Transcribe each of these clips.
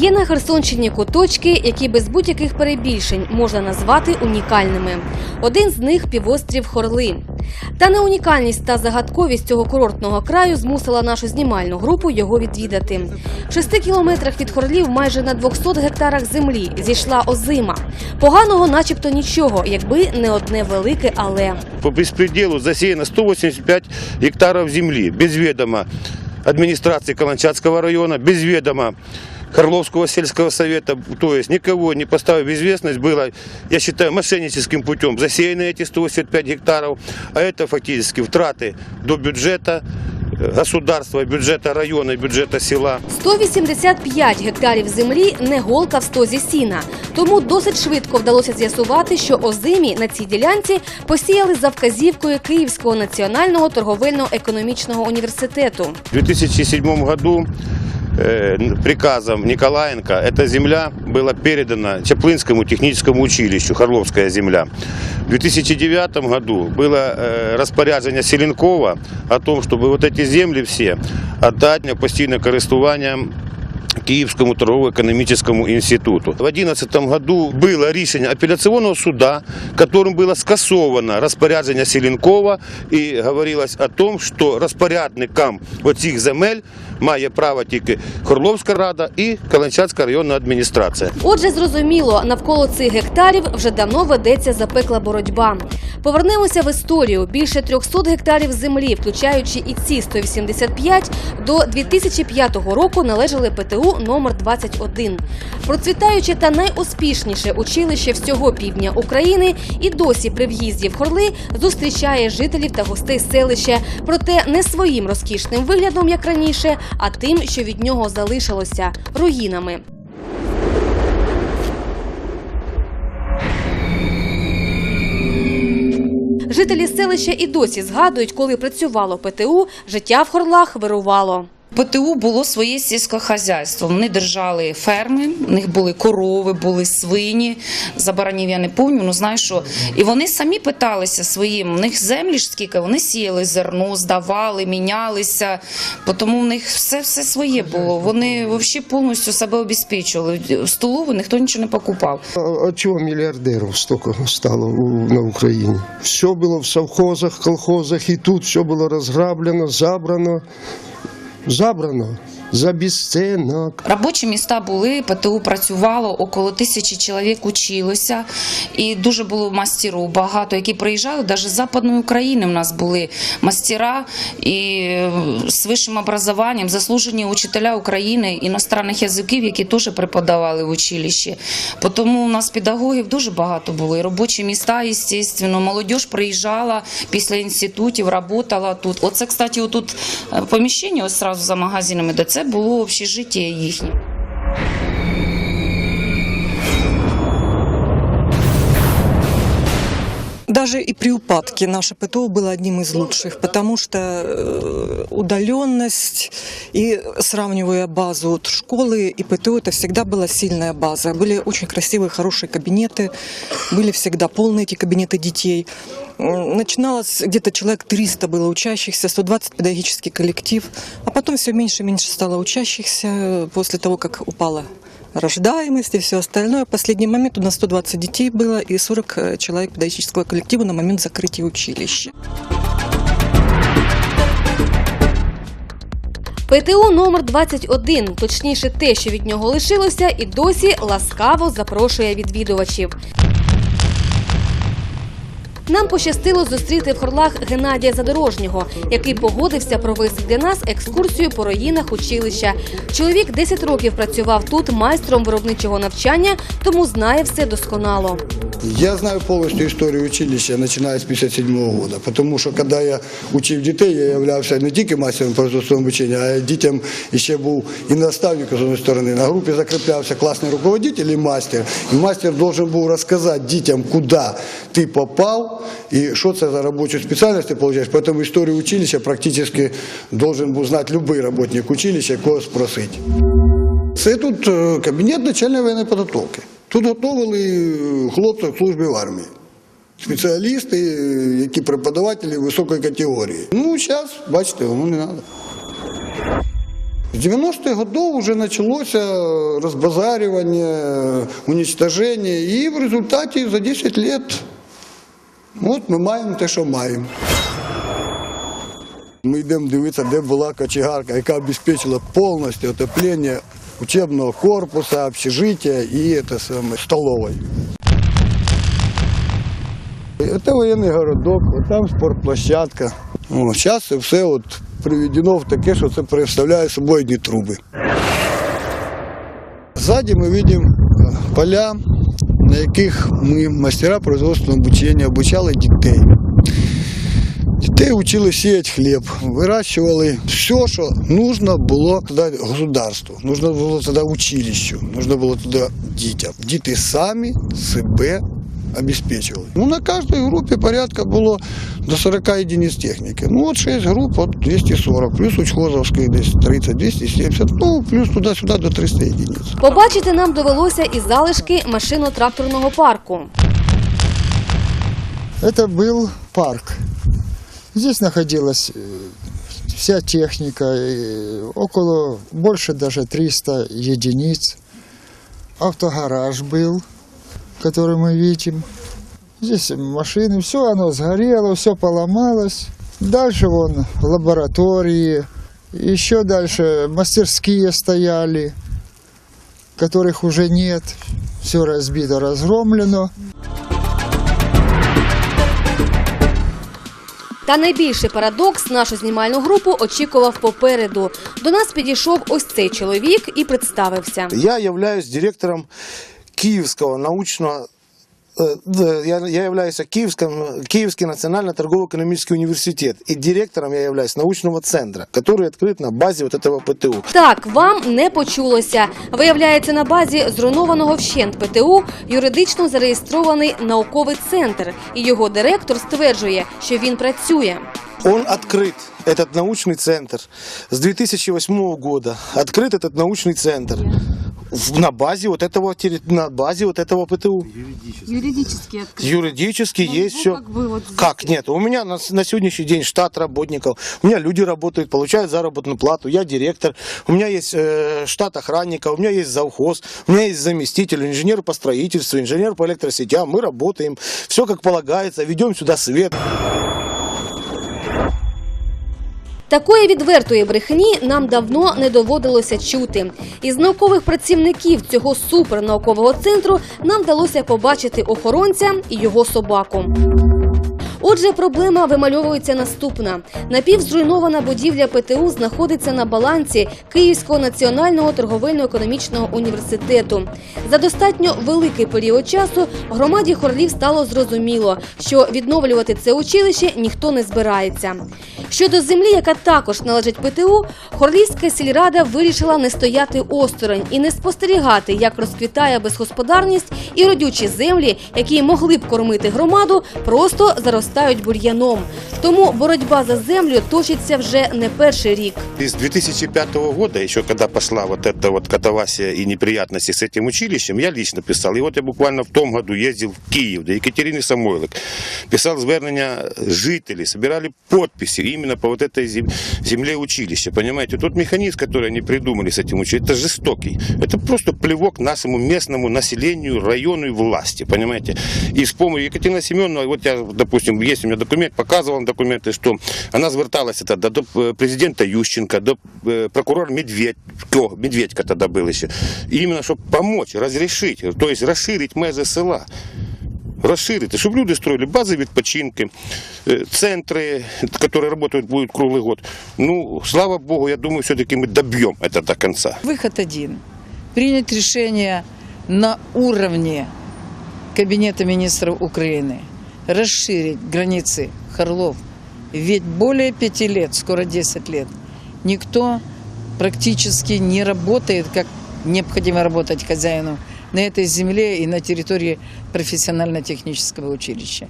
Є на Херсонщині куточки, які без будь-яких перебільшень можна назвати унікальними. Один з них півострів Хорли. Та не унікальність та загадковість цього курортного краю змусила нашу знімальну групу його відвідати. В шести кілометрах від Хорлів, майже на 200 гектарах землі, зійшла озима. Поганого, начебто, нічого, якби не одне велике але. По беспределу засеяно 185 гектаров земли без ведома администрации Каланчатского района, без ведома Харловского сельского совета, то есть никого не поставив в известность, было, я считаю, мошенническим путем засеяны эти 185 гектаров, а это фактически втраты до бюджета э, государства, бюджета района, бюджета села. 185 гектарів землі не голка в стозі сіна. Тому досить швидко вдалося з'ясувати, що озимі на цій ділянці посіяли за вказівкою Київського національного торговельно-економічного університету. В 2007 году э, приказом Николаенко эта земля была передана Чаплынскому техническому училищу, Харловская земля. В 2009 году было э, распоряджение Селенкова о том, чтобы вот эти земли все отдать на постійне користування Киевскому торгово-экономическому институту. В 2011 году было решение апелляционного суда, которым было скасовано распоряджение Селенкова и говорилось о том, что распорядникам оцих земель має право тільки Хорловська рада і Каланчатська районна адміністрація. Отже, зрозуміло, навколо цих гектарів вже давно ведеться запекла боротьба. Повернемося в історію. Більше 300 гектарів землі, включаючи і ці 185, до 2005 року належали ПТУ номер 21. Процвітаюче та найуспішніше училище всього півдня України і досі при в'їзді в Хорли зустрічає жителів та гостей селища, проте не своїм розкішним виглядом, як раніше, а тим, що від нього залишилося руїнами. Жителі селища і досі згадують, коли працювало ПТУ, життя в Хорлах вирувало. ПТУ було своє сільське хазяйство. Вони держали ферми, у них були корови, були свині. За баранів я не пам'ятаю, ну знаю, що. І вони самі питалися своїм. У них землі ж скільки, вони сіяли зерно, здавали, мінялися. Тому в них все все своє було. Вони взагалі повністю себе обезпечували. В столову ніхто нічого не покупав. А чого мільярдерів стільки стало на Україні? Все було в совхозах, колхозах, і тут все було розграблено, забрано. Забрано за безцінок. Робочі міста були, ПТУ працювало, около тисячі чоловік училося, і дуже було мастерів багато, які приїжджали. Навіть з Западної України в нас були мастера і е, з вищим образованням, заслужені учителя України, іностранних язиків, які теж преподавали в училищі. Тому у нас педагогів дуже багато було. І робочі міста, звісно, молодь приїжджала після інститутів, працювала тут. Оце, кстати, отут е, поміщення, ось сразу за магазинами, де це було общежиття їхнє. Даже и при упадке наше ПТУ было одним из лучших, потому что э, удаленность и сравнивая базу от школы и ПТУ, это всегда была сильная база. Были очень красивые, хорошие кабинеты, были всегда полные эти кабинеты детей. М, Начиналось где-то человек 300 было учащихся, 120 педагогический коллектив, а потом все меньше и меньше стало учащихся э, после того, как упала рождаемость и все остальное. В последний момент у нас 120 детей было и 40 э, человек педагогического коллектива на момент закрытия училища. ПТУ номер 21, точніше те, що від нього лишилося, і досі ласкаво запрошує відвідувачів. Нам пощастило зустріти в Хорлах Геннадія Задорожнього, який погодився провести для нас екскурсію по руїнах училища. Чоловік 10 років працював тут майстром виробничого навчання, тому знає все досконало. Я знаю полностью историю училища, начиная с 57 года, потому что когда я учив дітей, я являвся не тільки майстером производства обучення, а дітям ще був і наставник з однієї сторони. На групі закріплявся класний руководитель і мастер. І мастер должен був розказати дітям, куди ти попав і що це за робочу спеціальність ти получаєш. Поэтому історію училища практично должен був знати будь-який работник училища, кого спросити. Це тут е, кабінет начальної воєнної підготовки. Тут готували е, хлопців служби в армії. Спеціалісти, е, які преподавателі високої категорії. Ну, зараз, бачите, воно не треба. С 90-х годов уже началось э, разбазаривание, уничтожение, и в результате за 10 лет от ми маємо те, що маємо. Ми йдемо дивитися, де була кочегарка, яка обезпечила повністю отоплення учебного корпуса, общежиття і це столової. Це воєнний городок, там спортплощадка. Зараз це все приведено в таке, що це представляє собою одні труби. Ззаді ми бачимо е, поля, на яких ми, мастера производственного обучення, обучали дітей. Дітей учили сіяти хліб, вирощували все, що нужно було туди государству, нужно було туди училищу, нужно було туди дітям. Діти самі себе обеспечивали. Ну, на кожній групі порядка було до 40 единиць техніки. Ну, от 6 груп, от 240, плюс учхозовської десь 30, 270, ну, плюс туди-сюди до 300 единиць. Побачити нам довелося і залишки машино-тракторного парку. Это был парк. Здесь находилась э, вся техника, э, около больше даже 300 единиц. Автогараж был, который мы видим. Здесь машины, все оно сгорело, все поломалось. Дальше вон лаборатории, еще дальше мастерские стояли, которых уже нет. Все разбито, разгромлено. Та найбільший парадокс нашу знімальну групу очікував попереду. До нас підійшов ось цей чоловік і представився. Я являюсь директором Киевского научного э, да, я, я являюсь Киевском, Киевский национальный торгово-экономический университет. И директором я являюсь научного центра, который открыт на базе вот этого ПТУ. Так, вам не почулося. Виявляється, на базі зруйнованого вщент ПТУ юридично зареєстрований науковий центр, і його директор стверджує, що він працює. Он открыт, этот научный центр, с 2008 года. Открыт этот научный центр на базе вот этого, на базе вот этого ПТУ. Юридически открыто. Юридически Ну, есть ну, все. как бы вот здесь. Как нет? У меня на, на сегодняшний день штат работников. У меня люди работают, получают заработную плату. Я директор. У меня есть э, штат охранника. У меня есть завхоз. У меня есть заместитель, инженер по строительству, инженер по электросетям. Мы работаем. Все как полагается. Ведем сюда свет. Такої відвертої брехні нам давно не доводилося чути. Із наукових працівників цього супернаукового центру нам вдалося побачити охоронця і його собаку. Отже, проблема вимальовується наступна: напівзруйнована будівля ПТУ знаходиться на балансі Київського національного торговельно-економічного університету. За достатньо великий період часу громаді Хорлів стало зрозуміло, що відновлювати це училище ніхто не збирається. Щодо землі, яка також належить ПТУ, Хорлівська сільрада вирішила не стояти осторонь і не спостерігати, як розквітає безгосподарність і родючі землі, які могли б кормити громаду, просто заростають бур'яном. Тому боротьба за землю точиться вже не перший рік. С 2005 года, еще когда пошла вот эта вот катавасия и неприятности с этим училищем, я лично писал. И вот я буквально в том году ездил в Киев до Екатерины Самойлок, Писал звернення жителей, собирали подписи именно по вот этой зем- земле училища. Понимаете, тот механизм, который они придумали с этим училищем, это жестокий. Это просто плевок нашему местному населению, району и власти, понимаете. И с помощью Екатерина Семеновна, вот я, допустим, есть у меня документ, показывал документы, что она зверталась это до, э, президента Ющенко, до э, прокурора Медведько, Медведько тогда был еще, именно чтобы помочь, разрешить, то есть расширить межи села. Расширить, чтобы люди строили базы відпочинки, э, центры, которые работают будут круглый год. Ну, слава богу, я думаю, все-таки мы добьем это до конца. Выход один. Принять решение на уровне Кабинета министров Украины расширить границы Харлов. Ведь более пяти лет, скоро 10 лет, никто практически не работает, как необходимо работать хозяину на этой земле и на территории профессионально-технического училища.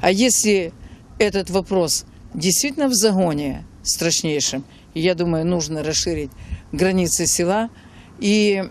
А если этот вопрос действительно в загоне страшнейшем, я думаю, нужно расширить границы села. И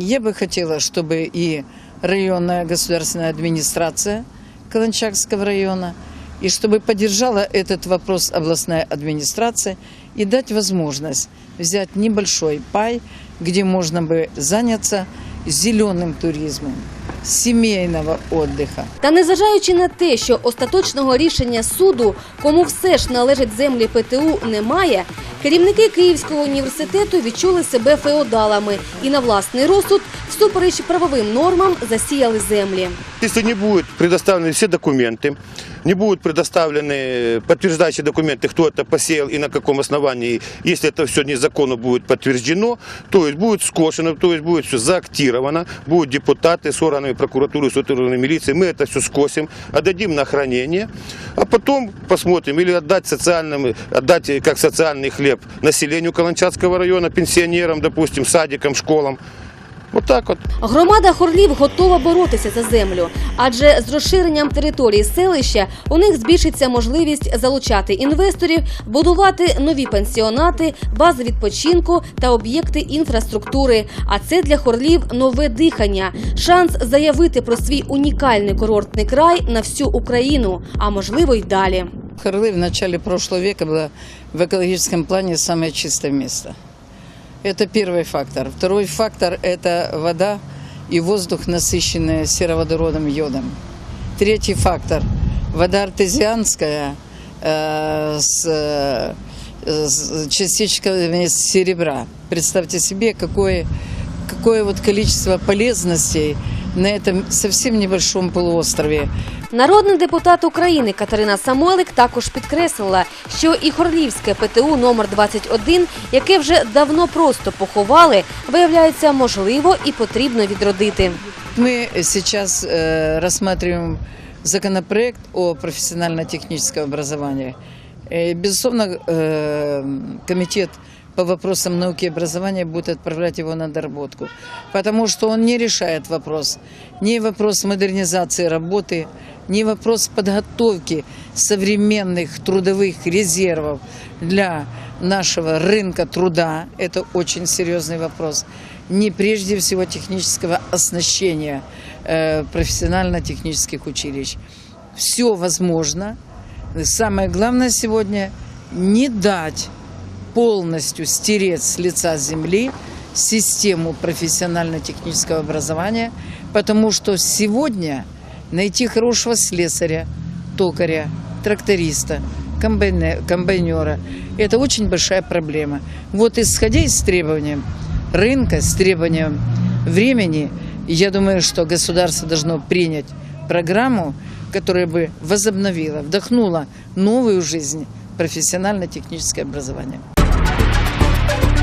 я бы хотела, чтобы и районная государственная администрация Каланчакского района, И чтобы поддержала этот вопрос областная администрация и дать возможность взять небольшой пай, где можно бы заняться зеленым туризмом, семейного отдыха. Та незважаючи на те, що остаточного рішення суду, кому все ж належать землі ПТУ, немає, керівники Київського університету відчули себе феодалами і на власний розсуд, всупереч правовим нормам, засіяли землі. Если не будут предоставлены все документы, не будут предоставлены подтверждающие документы, кто это посеял и на каком основании, если это все незаконно будет подтверждено, то есть будет скошено, то есть будет все заактировано, будут депутаты с органами прокуратуры, с органами милиции, мы это все скосим, отдадим на хранение, а потом посмотрим, или отдать социальным, отдать э, как социальный хлеб населению Каланчатского района, пенсионерам, допустим, садикам, школам. Вот так вот. Громада Хорлів готова боротися за землю, адже з розширенням території селища у них збільшиться можливість залучати інвесторів, будувати нові пансіонати, бази відпочинку та об'єкти інфраструктури. А це для Хорлів нове дихання, шанс заявити про свій унікальний курортний край на всю Україну, а можливо й далі. Харлы в начале прошлого века было в экологическом плане самое чистое место. Это первый фактор. Второй фактор – это вода и воздух, насыщенные сероводородом, йодом. Третий фактор – вода артезианская э, с, э, с частичками серебра. Представьте себе, какое, какое вот количество полезностей на этом совсем небольшом полуострове. Народний депутат України Катерина Самойлик також підкреслила, що і Хорлівське ПТУ номер 21, яке вже давно просто поховали, виявляється можливо і потрібно відродити. Мы сейчас э, рассматриваем законопроект о профессионально-техническом образовании. Э, безусловно, э, комитет По вопросам науки и образования будет отправлять его на доработку, потому что он не решает вопрос, ни вопрос модернизации работы, ни вопрос подготовки современных трудовых резервов для нашего рынка труда. Это очень серьезный вопрос. Не прежде всего технического оснащения э, профессионально-технических училищ. Все возможно. Самое главное сегодня не дать полностью стереть с лица земли систему профессионально-технического образования, потому что сегодня найти хорошего слесаря, токаря, тракториста, комбайне- комбайнера – это очень большая проблема. Вот исходя из требований рынка, с требованием времени, я думаю, что государство должно принять программу, которая бы возобновила, вдохнула новую жизнь профессионально-техническое образование. Thank you.